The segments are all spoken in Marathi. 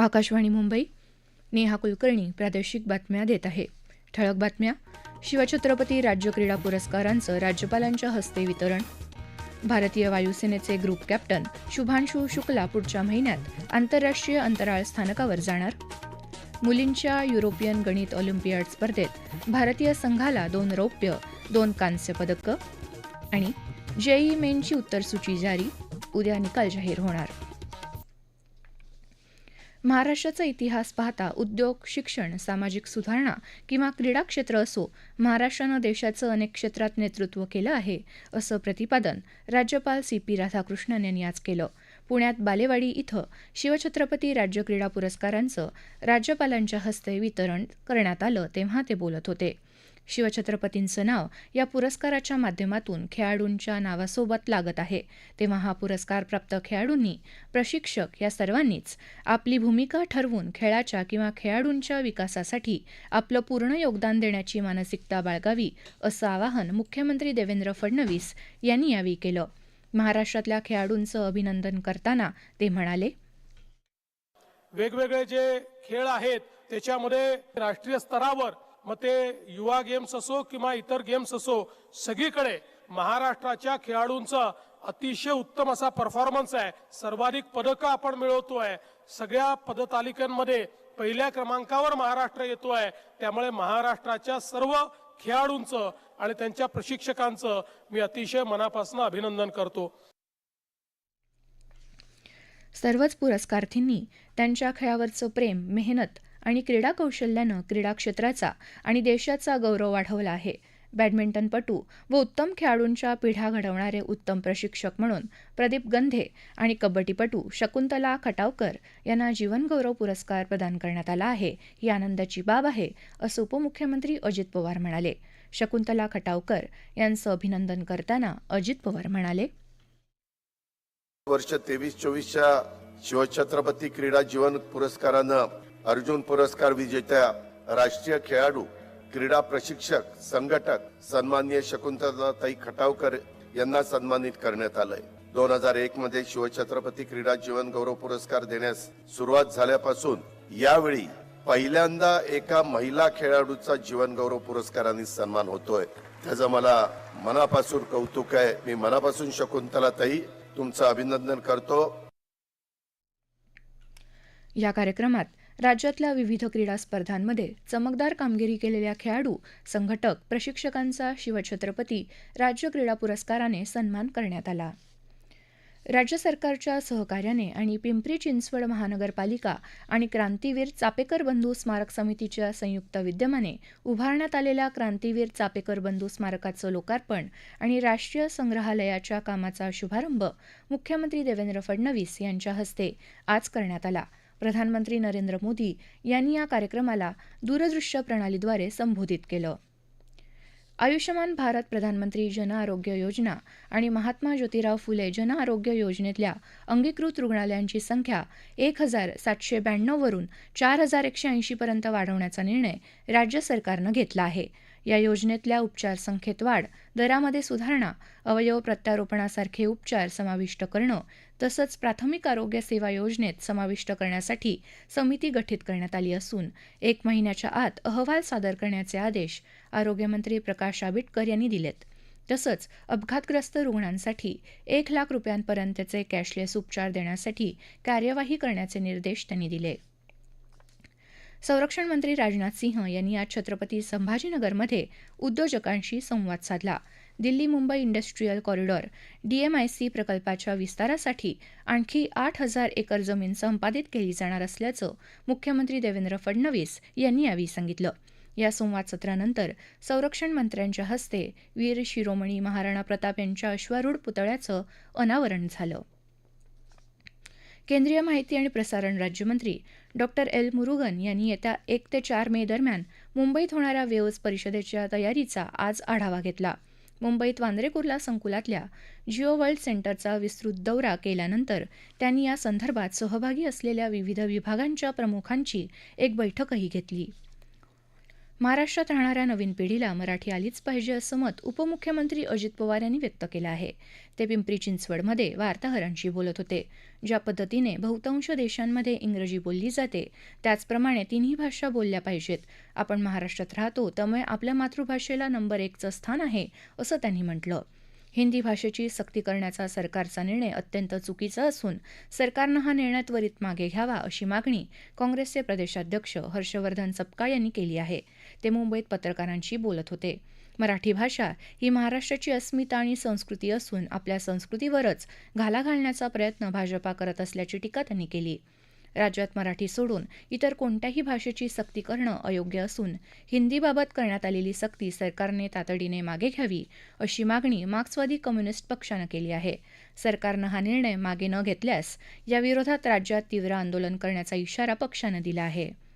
आकाशवाणी मुंबई नेहा कुलकर्णी प्रादेशिक बातम्या देत आहे. ठळक बातम्या शिवछत्रपती राज्य क्रीडा पुरस्कारांचं राज्यपालांच्या हस्ते वितरण. भारतीय वायुसेनेचे ग्रुप कॅप्टन शुभांशु शुक्ला पुढच्या महिन्यात आंतरराष्ट्रीय अंतराळ स्थानकावर जाणार. मुलींच्या युरोपियन गणित ऑलिम्पियाड स्पर्धेत भारतीय संघाला दोन रौप्य दोन कांस्य पदकं आणि जेई मेनची उत्तरसूची जारी. उद्या निकाल जाहीर होणार. महाराष्ट्राचा इतिहास पाहता उद्योग शिक्षण सामाजिक सुधारणा किंवा क्रीडा क्षेत्र असो महाराष्ट्रानं देशाचं अनेक क्षेत्रात नेतृत्व केलं आहे असं प्रतिपादन राज्यपाल सी पी राधाकृष्णन यांनी आज केलं. पुण्यात बालेवाडी इथं शिवछत्रपती राज्य क्रीडा पुरस्कारांचं राज्यपालांच्या हस्ते वितरण करण्यात आलं तेव्हा ते बोलत होते. शिवछत्रपतींचं नाव या पुरस्काराच्या माध्यमातून खेळाडूंच्या नावासोबत लागत आहे. तेव्हा हा पुरस्कार प्राप्त खेळाडूंनी प्रशिक्षक या सर्वांनीच आपली भूमिका ठरवून खेळाच्या किंवा खेळाडूंच्या विकासासाठी आपलं पूर्ण योगदान देण्याची मानसिकता बाळगावी असं आवाहन मुख्यमंत्री देवेंद्र फडणवीस यांनी यावेळी केलं. महाराष्ट्रातल्या खेळाडूंचं अभिनंदन करताना ते म्हणाले वेगवेगळे जे खेळ आहेत त्याच्यामध्ये राष्ट्रीय स्तरावर मग ते युवा गेम्स असो किंवा इतर गेम्स असो सगळीकडे महाराष्ट्राच्या खेळाडूंचा अतिशय उत्तम असा परफॉर्मन्स आहे. सर्वाधिक पदकं आपण मिळवतोय. सगळ्या पदतालिकांमध्ये पहिल्या क्रमांकावर महाराष्ट्र येतोय. त्यामुळे महाराष्ट्राच्या सर्व खेळाडूंचं आणि त्यांच्या प्रशिक्षकांचं मी अतिशय मनापासून अभिनंदन करतो. सर्वच पुरस्कार्थींनी त्यांच्या खेळावरचं प्रेम मेहनत आणि क्रीडा कौशल्यानं क्रीडा क्षेत्राचा आणि देशाचा गौरव वाढवला आहे. बॅडमिंटनपटू व उत्तम खेळाडूंच्या पिढ्या घडवणारे उत्तम प्रशिक्षक म्हणून प्रदीप गंधे आणि कबड्डीपटू शकुंतला खटावकर यांना जीवनगौरव पुरस्कार प्रदान करण्यात आला आहे. ही आनंदाची बाब आहे असं उपमुख्यमंत्री अजित पवार म्हणाले. शकुंतला खटावकर यांचं अभिनंदन करताना अजित पवार म्हणाले वर्ष तेवीस चोवीसच्या शिवछत्रपती क्रीडा जीवन पुरस्कारानं अर्जुन पुरस्कार विजेत्या राष्ट्रीय खेळाडू क्रीडा प्रशिक्षक संघटक सन्माननीय शकुंतलाताई खटावकर यांना सन्मानित करण्यात आलंय. दोन हजार एक मध्ये शिवछत्रपती क्रीडा जीवन गौरव पुरस्कार देण्यास सुरुवात झाल्यापासून यावेळी पहिल्यांदा एका महिला खेळाडूचा जीवन गौरव पुरस्काराने सन्मान होतोय. त्याचं मला मनापासून कौतुक आहे. मी मनापासून शकुंतलाताई तुमचं अभिनंदन करतो. या कार्यक्रमात राज्यातल्या विविध क्रीडा स्पर्धांमध्ये चमकदार कामगिरी केलेल्या खेळाडू संघटक प्रशिक्षकांचा शिवछत्रपती राज्य क्रीडा पुरस्काराने सन्मान करण्यात आला. राज्य सरकारच्या सहकार्याने आणि पिंपरी चिंचवड महानगरपालिका आणि क्रांतीवीर चापेकर बंधू स्मारक समितीच्या संयुक्त विद्यमाने उभारण्यात आलेल्या क्रांतीवीर चापेकर बंधू स्मारकाचं लोकार्पण आणि राष्ट्रीय संग्रहालयाच्या कामाचा शुभारंभ मुख्यमंत्री देवेंद्र फडणवीस यांच्या हस्ते आज करण्यात आला. प्रधानमंत्री नरेंद्र मोदी यांनी या कार्यक्रमाला दूरदृश्य प्रणालीद्वारे संबोधित केलं. आयुष्यमान भारत प्रधानमंत्री जन आरोग्य योजना आणि महात्मा ज्योतिराव फुले जन आरोग्य योजनेतल्या अंगीकृत रुग्णालयांची संख्या एक हजार सातशे ब्याण्णववरून चार हजार एकशे ऐंशीपर्यंत वाढवण्याचा निर्णय राज्य सरकारनं घेतला आहे. या योजनेतल्या उपचार संख्येत वाढ दरामध्ये सुधारणा अवयव प्रत्यारोपणासारखे उपचार समाविष्ट करणं तसंच प्राथमिक आरोग्य सेवा योजनेत समाविष्ट करण्यासाठी समिती गठीत करण्यात आली असून एक महिन्याच्या आत अहवाल सादर करण्याचे आदेश आरोग्यमंत्री प्रकाश आबिटकर यांनी दिलेत. तसंच अपघातग्रस्त रुग्णांसाठी एक लाख रुपयांपर्यंतचे कॅशलेस उपचार देण्यासाठी कार्यवाही करण्याचे निर्देश त्यांनी दिले. संरक्षण मंत्री राजनाथ सिंह यांनी आज छत्रपती संभाजीनगरमध्ये उद्योजकांशी संवाद साधला. Delhi Mumbai industrial corridor DMIC प्रकल्पाच्या विस्तारासाठी आणखी आठ हजार एकर जमीन संपादित केली जाणार असल्याचं मुख्यमंत्री देवेंद्र फडणवीस यांनी यावेळी सांगितलं. या संवाद सत्रानंतर संरक्षण मंत्र्यांच्या हस्ते वीर शिरोमणी महाराणा प्रताप यांच्या अश्वारूढ पुतळ्याचं अनावरण झालं. केंद्रीय माहिती आणि प्रसारण राज्यमंत्री डॉक्टर एल मुरुगन यांनी येत्या एक ते चार मे दरम्यान मुंबईत होणाऱ्या वेव्स परिषदेच्या तयारीचा आज आढावा घेतला. मुंबईत वांद्रे कुर्ला संकुलातल्या जिओ वर्ल्ड सेंटरचा विस्तृत दौरा केल्यानंतर त्यांनी या संदर्भात सहभागी असलेल्या विविध विभागांच्या प्रमुखांची एक बैठकही घेतली. महाराष्ट्रात राहणाऱ्या नवीन पिढीला मराठी आलीच पाहिजे असं मत उपमुख्यमंत्री अजित पवार यांनी व्यक्त केलं आहे. ते पिंपरी चिंचवडमध्ये वार्ताहरांशी बोलत होते. ज्या पद्धतीने बहुतांश देशांमध्ये इंग्रजी बोलली जाते त्याचप्रमाणे तिन्ही भाषा बोलल्या पाहिजेत. आपण महाराष्ट्रात राहतो त्यामुळे आपल्या मातृभाषेला नंबर एकचं स्थान आहे असं त्यांनी म्हटलं. हिंदी भाषेची सक्ती करण्याचा सरकारचा निर्णय अत्यंत चुकीचा असून सरकारनं हा निर्णय त्वरित मागे घ्यावा अशी मागणी काँग्रेसचे प्रदेशाध्यक्ष हर्षवर्धन सपकाळ यांनी केली आहे. ते मुंबईत पत्रकारांशी बोलत होते. मराठी भाषा ही महाराष्ट्राची अस्मिता आणि संस्कृती असून आपल्या संस्कृतीवरच घाला घालण्याचा प्रयत्न भाजपा करत असल्याची टीका त्यांनी केली. राज्यात मराठी सोडून इतर कोणत्याही भाषेची सक्ती करणं अयोग्य असून हिंदीबाबत करण्यात आलेली सक्ती सरकारने तातडीने मागे घ्यावी अशी मागणी मार्क्सवादी कम्युनिस्ट पक्षानं केली आहे. सरकारनं हा निर्णय मागे न घेतल्यास याविरोधात राज्यात तीव्र आंदोलन करण्याचा इशारा पक्षानं दिला आहे.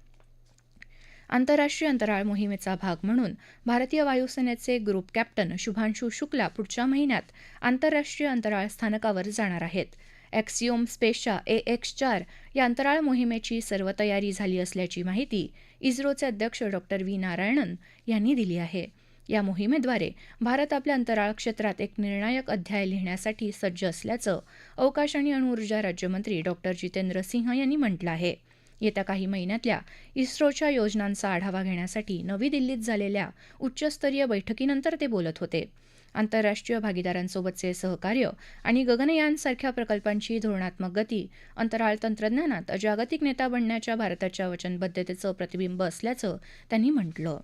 आंतरराष्ट्रीय अंतराळ मोहिमेचा भाग म्हणून भारतीय वायुसेनेचे ग्रुप कॅप्टन शुभांशू शुक्ला पुढच्या महिन्यात आंतरराष्ट्रीय अंतराळ स्थानकावर जाणार आहेत. एक्सिओम स्पेसच्या ए एक्स चार या अंतराळ मोहिमेची सर्व तयारी झाली असल्याची माहिती इस्रोचे अध्यक्ष डॉक्टर व्ही नारायणन यांनी दिली आहे. या मोहिमेद्वारे भारत आपल्या अंतराळ क्षेत्रात एक निर्णायक अध्याय लिहिण्यासाठी सज्ज असल्याचं अवकाश आणि अणुऊर्जा राज्यमंत्री डॉक्टर जितेंद्र सिंह यांनी म्हटलं आहे. येत्या काही महिन्यातल्या इस्रोच्या योजनांचा आढावा घेण्यासाठी नवी दिल्लीत झालेल्या उच्चस्तरीय बैठकीनंतर ते बोलत होते. आंतरराष्ट्रीय भागीदारांसोबतचे सहकार्य आणि गगनयानसारख्या प्रकल्पांची धोरणात्मक गती अंतराळ तंत्रज्ञानात जागतिक नेता बनण्याच्या भारताच्या वचनबद्धतेचं प्रतिबिंब असल्याचं त्यांनी म्हटलं.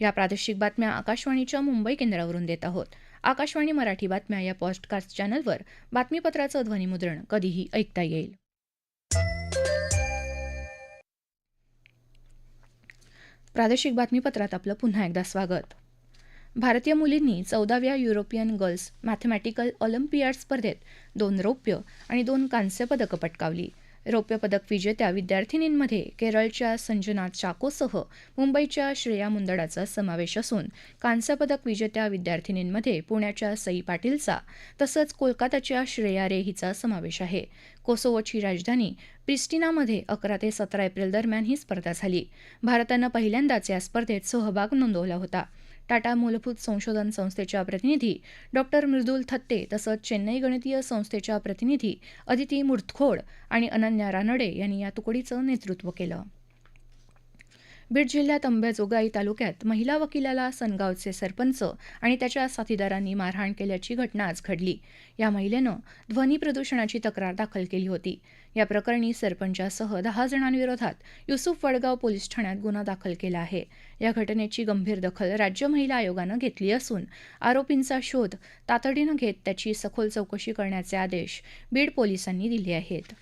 या प्रादेशिक बातम्या आकाशवाणीच्या मुंबई केंद्रावरून देत आहोत. आकाशवाणी मराठी बातम्या या पॉडकास्ट चॅनलवर बातमीपत्राचं ध्वनिमुद्रण कधीही ऐकता येईल. प्रादेशिक बातमीपत्रात आपलं पुन्हा एकदा स्वागत. भारतीय मुलींनी चौदाव्या युरोपियन गर्ल्स मॅथमॅटिकल ऑलिम्पियाड स्पर्धेत दोन रौप्य आणि दोन कांस्य पदकं पटकावली. रौप्यपदक विजेत्या विद्यार्थिनींमध्ये केरळच्या संजना चाकोसह मुंबईच्या श्रेया मुंदडाचा समावेश असून कांस्यपदक विजेत्या विद्यार्थिनींमध्ये पुण्याच्या सई पाटीलचा तसंच कोलकाताच्या श्रेया रे हिचा समावेश आहे. कोसोवोची राजधानी प्रिस्टिनामध्ये अकरा ते सतरा एप्रिल दरम्यान ही स्पर्धा झाली. भारतानं पहिल्यांदाच या स्पर्धेत सहभाग नोंदवला होता. टाटा मूलभूत संशोधन संस्थेच्या प्रतिनिधी डॉक्टर मृदुल थत्ते तसंच चेन्नई गणितीय संस्थेच्या प्रतिनिधी अदिती मुर्थखोड आणि अनन्या रानडे यांनी या तुकडीचं नेतृत्व केलं. बीड जिल्ह्यात अंब्याजोगाई तालुक्यात महिला वकिलाला सनगावचे सरपंच आणि त्याच्या साथीदारांनी मारहाण केल्याची घटना आज घडली. या महिलेनं ध्वनी प्रदूषणाची तक्रार दाखल केली होती. या प्रकरणी सरपंचासह दहा जणांविरोधात युसुफ वडगाव पोलीस ठाण्यात गुन्हा दाखल केला आहे. या घटनेची गंभीर दखल राज्य महिला आयोगानं घेतली असून आरोपींचा शोध तातडीनं घेत त्याची सखोल चौकशी करण्याचे आदेश बीड पोलिसांनी दिले आहेत.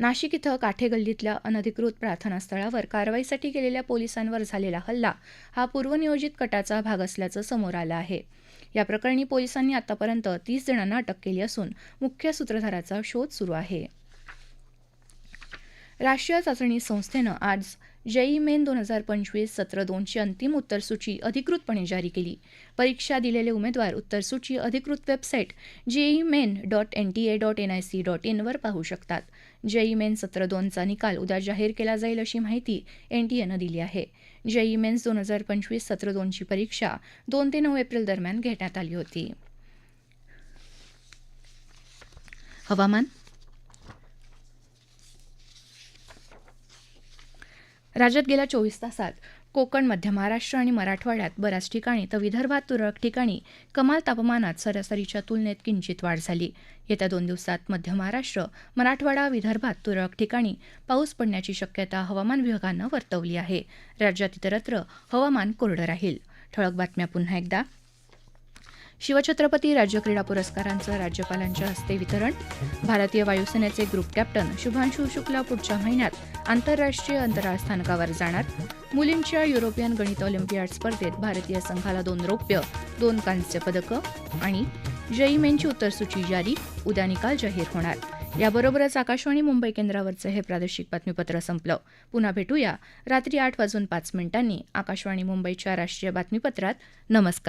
नाशिक इथं काठेगल्लीतल्या अनधिकृत प्रार्थनास्थळावर कारवाईसाठी गेलेल्या पोलिसांवर झालेला हल्ला हा पूर्वनियोजित कटाचा भाग असल्याचं समोर आलं आहे. या प्रकरणी पोलिसांनी आतापर्यंत तीस जणांना अटक केली असून मुख्य सूत्रधाराचा शोध सुरू आहे. राष्ट्रीय चाचणी संस्थेनं आज जेई मेन दोन हजार पंचवीस सत्र दोनची अंतिम उत्तरसूची अधिकृतपणे जारी केली. परीक्षा दिलेले उमेदवार उत्तरसूची अधिकृत website JEE Main dot N T A dot N I C dot इनवर पाहू शकतात. जेई मेन सत्र दोनचा निकाल उद्या जाहीर केला जाईल अशी माहिती एन टी एनं दिली आहे. जेई मेन्स दोन हजार पंचवीस सत्र दोनची परीक्षा दोन ते नऊ एप्रिल दरम्यान घेण्यात आली होती. हवामान राज्यात गेल्या चोवीस तासात कोकण मध्य महाराष्ट्र आणि मराठवाड्यात बऱ्याच ठिकाणी तर विदर्भात तुरळक ठिकाणी कमाल तापमानात सरासरीच्या तुलनेत किंचित वाढ झाली. येत्या दोन दिवसात मध्य महाराष्ट्र मराठवाडा विदर्भात तुरळक ठिकाणी पाऊस पडण्याची शक्यता हवामान विभागानं वर्तवली आहे. राज्यात इतरत्र हवामान कोरडं राहील. ठळक बातम्या पुन्हा एकदा. शिवछत्रपती राज्य क्रीडा पुरस्कारांचं राज्यपालांच्या हस्ते वितरण. भारतीय वायुसेनेचे ग्रुप कॅप्टन शुभांशु शुक्ला पुढच्या महिन्यात आंतरराष्ट्रीय अंतराळ स्थानकावर जाणार. मुलींच्या युरोपियन गणित ऑलिम्पियाड स्पर्धेत भारतीय संघाला दोन रौप्य दोन कांस्य पदकं आणि जई मेनची उत्तरसूची जारी. उद्या निकाल जाहीर होणार. याबरोबरच आकाशवाणी मुंबई केंद्रावरचं हे प्रादेशिक बातमीपत्र संपलं. पुन्हा भेटूया. रात्री आठ वाजून पाच मिनिटांनी आकाशवाणी मुंबईच्या राष्ट्रीय बातमीपत्रात. नमस्कार.